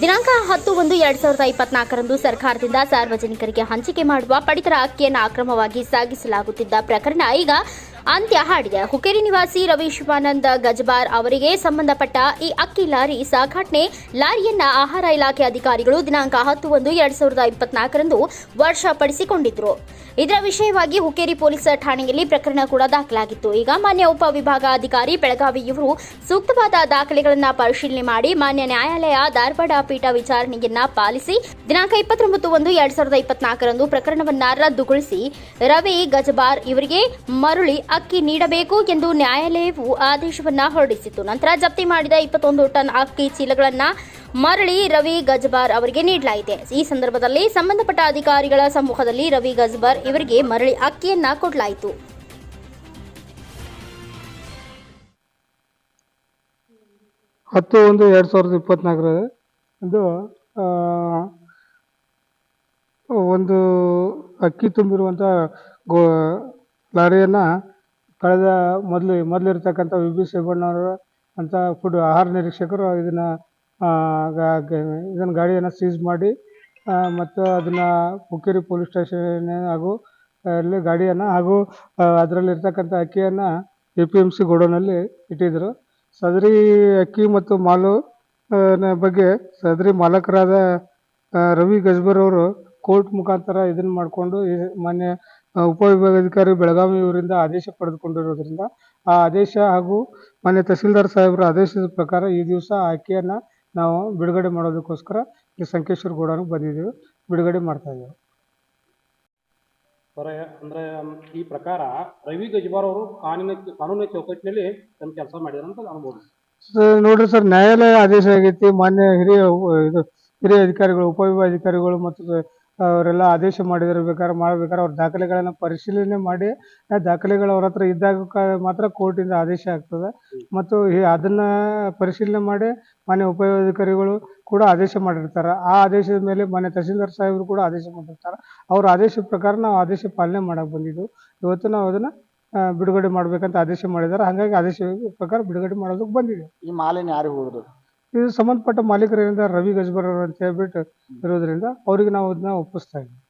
ದಿನಾಂಕ ಹತ್ತು ಒಂದು ಎರಡ್ ಸಾವಿರದ ಇಪ್ಪತ್ನಾಲ್ಕರಂದು ಸರ್ಕಾರದಿಂದ ಸಾರ್ವಜನಿಕರಿಗೆ ಹಂಚಿಕೆ ಮಾಡುವ ಪಡಿತರ ಅಕ್ಕಿಯನ್ನು ಅಕ್ರಮವಾಗಿ ಸಾಗಿಸಲಾಗುತ್ತಿದ್ದ ಪ್ರಕರಣ. ಈಗ ಅಂತ್ಯ ಹಾಡಿದೆ. ಹುಕೇರಿ ನಿವಾಸಿ ರವಿ ಶಿವಾನಂದ ಗಜಬಾರ್ ಅವರಿಗೆ ಸಂಬಂಧಪಟ್ಟ ಈ ಅಕ್ಕಿ ಲಾರಿ ಸಾಗಾಟನೆ ಲಾರಿಯನ್ನ ಆಹಾರ ಇಲಾಖೆ ಅಧಿಕಾರಿಗಳು ದಿನಾಂಕ ಹತ್ತು ಒಂದು ಎರಡ್ ಸಾವಿರದ ಇಪ್ಪತ್ನಾಲ್ಕರಂದು ವಶಪಡಿಸಿಕೊಂಡಿದ್ರು. ಇದರ ವಿಷಯವಾಗಿ ಹುಕ್ಕೇರಿ ಪೊಲೀಸ್ ಠಾಣೆಯಲ್ಲಿ ಪ್ರಕರಣ ಕೂಡ ದಾಖಲಾಗಿತ್ತು. ಈಗ ಮಾನ್ಯ ಉಪವಿಭಾಗಾಧಿಕಾರಿ ಬೆಳಗಾವಿ ಇವರು ಸೂಕ್ತವಾದ ದಾಖಲೆಗಳನ್ನು ಪರಿಶೀಲನೆ ಮಾಡಿ ಮಾನ್ಯ ನ್ಯಾಯಾಲಯ ಧಾರವಾಡ ಪೀಠ ವಿಚಾರಣೆಯನ್ನ ಪಾಲಿಸಿ ದಿನಾಂಕ ಇಪ್ಪತ್ತೊಂಬತ್ತು ಒಂದು ಎರಡ್ ಸಾವಿರದ ಇಪ್ಪತ್ನಾಲ್ಕರಂದು ಪ್ರಕರಣವನ್ನ ರದ್ದುಗೊಳಿಸಿ ರವಿ ಗಜಬಾರ್ ಇವರಿಗೆ ಮರಳಿ ಅಕ್ಕಿ ನೀಡಬೇಕು ಎಂದು ನ್ಯಾಯಾಲಯವು ಆದೇಶವನ್ನ ಹೊರಡಿಸಿತು ನಂತರ ಜಪ್ತಿ ಮಾಡಿದ ಇಪ್ಪತ್ತೊಂದು ಟನ್ ಅಕ್ಕಿ ಚೀಲಗಳನ್ನು ಮರಳಿ ರವಿ ಗಜ್ಬಾರ್ ಅವರಿಗೆ ನೀಡಲಾಯಿತು. ಈ ಸಂದರ್ಭದಲ್ಲಿ ಸಂಬಂಧಪಟ್ಟ ಅಧಿಕಾರಿಗಳ ಸಮ್ಮುಖದಲ್ಲಿ ರವಿ ಗಜ್ಬಾರ್ ಇವರಿಗೆ ಮರಳಿ ಅಕ್ಕಿಯನ್ನ ಕೊಡಲಾಯಿತು. ಹತ್ತು ಒಂದು ಎರಡು ಸಾವಿರದ ಇಪ್ಪತ್ನಾಲ್ಕರ ಇದು ಒಂದು ಅಕ್ಕಿ ತುಂಬಿರುವಂಥ ಗೋ, ಲಾರಿಯನ್ನು ಕಳೆದ ಮೊದಲು, ಮೊದಲಿರ್ತಕ್ಕಂಥ ವಿ. ಬಿ. ಸೇಬಣ್ಣವರು ಅಂತ ಫುಡ್ ಆಹಾರ ನಿರೀಕ್ಷಕರು ಇದನ್ನು ಇದನ್ನು ಗಾಡಿಯನ್ನು ಸೀಸ್ ಮಾಡಿ ಮತ್ತು ಅದನ್ನು ಹುಕ್ಕೇರಿ ಪೊಲೀಸ್ ಸ್ಟೇಷನ್ ಹಾಗೂ ಅಲ್ಲಿ ಗಾಡಿಯನ್ನು ಹಾಗೂ ಅದರಲ್ಲಿರ್ತಕ್ಕಂಥ ಅಕ್ಕಿಯನ್ನು ಎ ಪಿ ಎಂ ಸಿ ಗೋಡೌನಲ್ಲಿ ಇಟ್ಟಿದ್ದರು ಸದರಿ ಅಕ್ಕಿ ಮತ್ತು ಮಾಲು ಬಗ್ಗೆ ಸದರಿ ಮಾಲಕರಾದ ರವಿ ಗಜ್ಬರ್ ಅವರು ಕೋರ್ಟ್ ಮುಖಾಂತರ ಇದನ್ನು ಮಾಡಿಕೊಂಡು ಮಾನ್ಯ ಉಪವಿಭಾಗಾಧಿಕಾರಿ ಬೆಳಗಾವಿ ಇವರಿಂದ ಆದೇಶ ಪಡೆದುಕೊಂಡಿರೋದ್ರಿಂದ ಆ ಆದೇಶ ಹಾಗೂ ಮಾನ್ಯ ತಹಸೀಲ್ದಾರ್ ಸಾಹೇಬರ ಆದೇಶದ ಪ್ರಕಾರ ಈ ದಿವಸ ಆ ಅಕ್ಕಿಯನ್ನು ನಾವು ಬಿಡುಗಡೆ ಮಾಡೋದಕ್ಕೋಸ್ಕರ ಈ ಸಂಕೇಶ್ವರ ಗೋಡೌನ್ಗೆ ಬಂದಿದ್ದೀವಿ. ಬಿಡುಗಡೆ ಮಾಡ್ತಾ ಇದ್ದೀವಿ. ಬರ ಅಂದ್ರೆ ಈ ಪ್ರಕಾರ ರವಿ ಗಜ್ಬಾರ್ ಅವರು ಕಾನೂನಿನ ಕಾನೂನಿನ ಚೌಕಟ್ಟಿನಲ್ಲಿ ತಮ್ಮ ಕೆಲಸ ಮಾಡಿದಾರೆ ಅಂತ ಅನ್ಬೋದು. ಸರ್ ನೋಡ್ರಿ ಸರ್ ನ್ಯಾಯಾಲಯ ಆದೇಶ ಆಗೈತಿ. ಮಾನ್ಯ ಹಿರಿಯ ಇದು ಹಿರಿಯ ಅಧಿಕಾರಿಗಳು ಉಪವಿಭಾಗಾಧಿಕಾರಿಗಳು ಮತ್ತು ಅವರೆಲ್ಲ ಆದೇಶ ಮಾಡಿದರೆ ಬೇಕಾದ್ರೆ ಮಾಡಬೇಕಾದ್ರೆ ಅವ್ರ ದಾಖಲೆಗಳನ್ನ ಪರಿಶೀಲನೆ ಮಾಡಿ, ಆ ದಾಖಲೆಗಳು ಅವ್ರ ಹತ್ರ ಇದ್ದಾಗ ಮಾತ್ರ ಕೋರ್ಟಿಂದ ಆದೇಶ ಆಗ್ತದೆ. ಮತ್ತು ಅದನ್ನು ಪರಿಶೀಲನೆ ಮಾಡಿ ಮಾನ್ಯ ಉಪವಿಭಾಗಾಧಿಕಾರಿಗಳು ಕೂಡ ಆದೇಶ ಮಾಡಿರ್ತಾರೆ. ಆ ಆದೇಶದ ಮೇಲೆ ಮಾನ್ಯ ತಹಸೀಲ್ದಾರ್ ಸಾಹೇಬರು ಕೂಡ ಆದೇಶ ಮಾಡಿರ್ತಾರೆ. ಅವ್ರ ಆದೇಶ ಪ್ರಕಾರ ನಾವು ಆದೇಶ ಪಾಲನೆ ಮಾಡಕ್ಕೆ ಬಂದಿದ್ದು ಇವತ್ತು ನಾವು ಅದನ್ನ ಬಿಡುಗಡೆ ಮಾಡ್ಬೇಕಂತ ಆದೇಶ ಮಾಡಿದ್ದಾರೆ ಹಾಗಾಗಿ ಆದೇಶ ಪ್ರಕಾರ ಬಿಡುಗಡೆ ಮಾಡೋದಕ್ಕೆ ಬಂದಿದೆ ಈ ಮಾಲಿನ ಯಾರಿಗೆ ಹೋಗುದು? ಇದು ಸಂಬಂಧಪಟ್ಟ ಮಾಲೀಕರಿಂದ ರವಿ ಗಜ್ಬರ್ ಅವರು ಅಂತ ಹೇಳ್ಬಿಟ್ಟು ಇರೋದ್ರಿಂದ ಅವ್ರಿಗೆ ನಾವು ಅದನ್ನ ಒಪ್ಪಿಸ್ತಾ ಇದ್ದೀವಿ